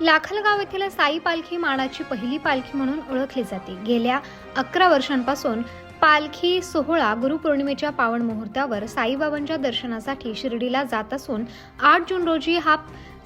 लाखलगाव येथील साई पालखी मानाची पहिली पालखी म्हणून ओळखली जाते. गेल्या अकरा वर्षांपासून पालखी सोहळा गुरुपौर्णिमेच्या पावन मुहूर्तावर साईबाबांच्या दर्शनासाठी शिर्डीला जात असून आठ जून रोजी हा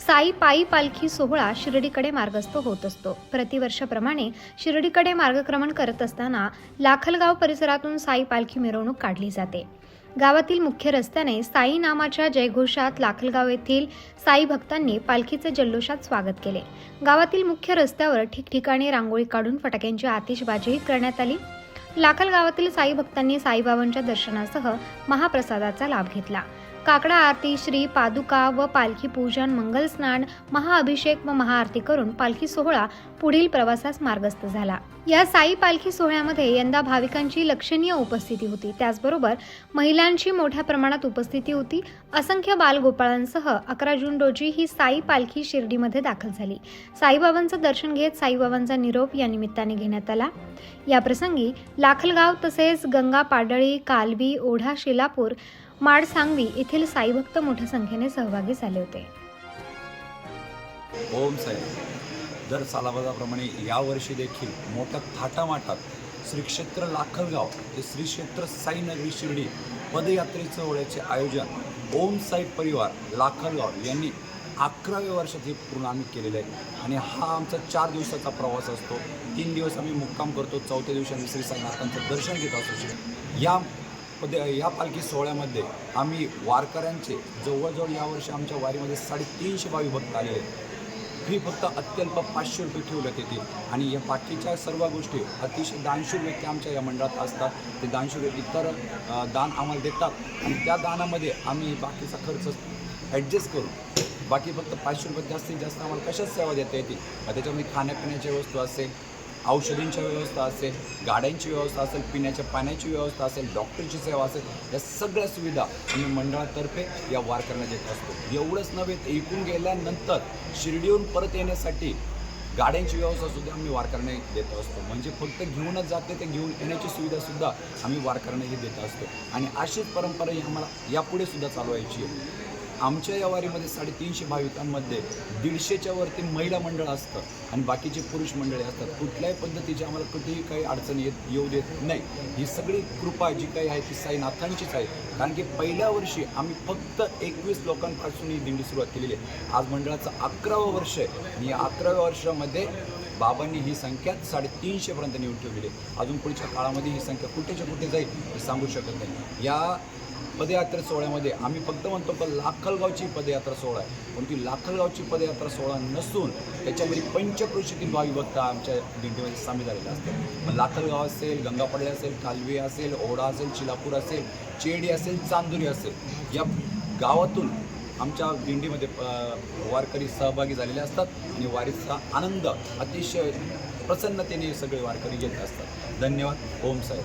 साई पायी पालखी सोहळा शिर्डीकडे मार्गस्थ होत असतो. प्रतिवर्षाप्रमाणे शिर्डीकडे मार्गक्रमण करत असताना लाखलगाव परिसरातून साई पालखी मिरवणूक काढली जाते. गावातील मुख्य रस्त्याने साई नामाच्या जयघोषात लाखलगाव येथील साई भक्तांनी पालखीचे जल्लोषात स्वागत केले. गावातील मुख्य रस्त्यावर ठिकठिकाणी रांगोळी काढून फटाक्यांची आतिषबाजीही करण्यात आली. लाखल गावातील साई भक्तांनी साईबाबांच्या दर्शनासह महाप्रसादाचा लाभ घेतला. काकडा आरती श्री पादुका व पालखी पूजन मंगलस्नान महाअभिषेक व महाआरती करून पालखी सोहळा पुढील प्रवासास मार्गस्थ झाला. या साई पालखी सोहळ्यामध्ये यंदा भाविकांची लक्षणीय उपस्थिती होती. त्याचबरोबर महिलांची मोठ्या प्रमाणात उपस्थिती होती. असंख्य बालगोपाळांसह अकरा जून रोजी ही साई पालखी शिर्डीमध्ये दाखल झाली. साईबाबांचं दर्शन घेत साईबाबांचा निरोप या निमित्ताने घेण्यात आला. या प्रसंगी लाखलगाव तसेच गंगा पाडळी कालवी ओढा शिलापूर माड सांगवी येथील साईभक्त मोठ्या संख्येने सहभागी झाले होते. ओम साई. दर सालाबाजाप्रमाणे यावर्षी देखील मोठ्या थाटामाटात श्री क्षेत्र लाखलगाव ते श्री क्षेत्र साईनगरी शिर्डी पदयात्रेचं ओळ्याचे आयोजन ओम साई परिवार लाखलगाव यांनी अकराव्या वर्षात हे पूर्ण आम्ही केलेलं आहे. आणि हा आमचा चार दिवसाचा प्रवास असतो. तीन दिवस आम्ही मुक्काम करतो. चौथ्या दिवशी आम्ही श्री साईनाथांचं दर्शन घेत असतो. या ह्या या पालखी सोहळ्यामध्ये आम्ही वारकऱ्यांचे जवळजवळ यावर्षी आमच्या वारीमध्ये साडेतीनशे भावी भक्त आलेले आहेत. फी फक्त अत्यल्प पाचशे रुपये ठेवल्यात येते आणि या बाकीच्या सर्व गोष्टी अतिशय दानशूर व्यक्ती आमच्या या मंडळात असतात. ते दानशूर इतर दान आम्हाला देतात. आणि त्या दानामध्ये आम्ही बाकीचा खर्च ॲडजस्ट करू. बाकी फक्त पाचशे रुपये जास्तीत जास्त आम्हाला कशाच सेवा देता येते? त्याच्यामध्ये खाण्यापिण्याच्या वस्तू असेल औषधींच्या व्यवस्था असेल गाड्यांची व्यवस्था असेल पिण्याच्या पाण्याची व्यवस्था असेल डॉक्टरची सेवा असेल या सगळ्या सुविधा आम्ही मंडळातर्फे या वारकऱ्यांना देत असतो. एवढंच नव्हे तर एकूण गेल्यानंतर शिर्डीहून परत येण्यासाठी गाड्यांची व्यवस्था सुद्धा आम्ही वारकऱ्यांना देत असतो. म्हणजे फक्त घेऊनच जाते ते घेऊन येण्याची सुविधासुद्धा आम्ही वारकऱ्यांनाही देत असतो. आणि अशीच परंपरा ही आम्हाला यापुढे सुद्धा चालवायची आहे. आमच्या या वारीमध्ये साडेतीनशे भाविकांमध्ये दीडशेच्या वरती महिला मंडळ असतं आणि बाकीचे पुरुष मंडळी असतात. कुठल्याही पद्धतीची आम्हाला कुठेही काही अडचण येत येऊ देत नाही. ही सगळी कृपा जी काही आहे ती साईनाथांचीच आहे. कारण की पहिल्या वर्षी आम्ही फक्त एकवीस लोकांपासून ही दिंडी सुरुवात केलेली आहे. आज मंडळाचं अकरावं वर्ष आहे. आणि या अकराव्या वर्षामध्ये बाबांनी ही संख्या साडेतीनशेपर्यंत नेऊन ठेवलेली आहे. अजून पुढच्या काळामध्ये ही संख्या कुठेच्या कुठे जाईल हे सांगू शकत नाही. या पदयात्रा सोहळ्यामध्ये आम्ही फक्त म्हणतो का लाखलगावची पदयात्रा सोहळा आहे. पण ती लाखलगावची पदयात्रा सोहळा नसून त्याच्यामध्ये पंचकृषीतील भावी भक्त आमच्या दिंडीमध्ये सामील झालेले असतात. मग लाखलगाव असेल गंगापडे असेल कालवे असेल ओढा असेल चिलापूर असेल चेडी असेल चांदुरी असेल या गावातून आमच्या दिंडीमध्ये वारकरी सहभागी झालेले असतात आणि वारीचा आनंद अतिशय प्रसन्नतेने सगळे वारकरी घेत असतात. धन्यवाद. ओम साहेब.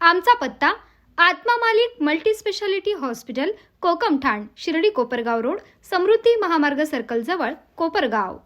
आमचा पत्ता Atma Malik multi speciality hospital Kokamthan Shirdi Kopargaon road Samruddhi Mahamarg सर्कलजवळ Kopargaon.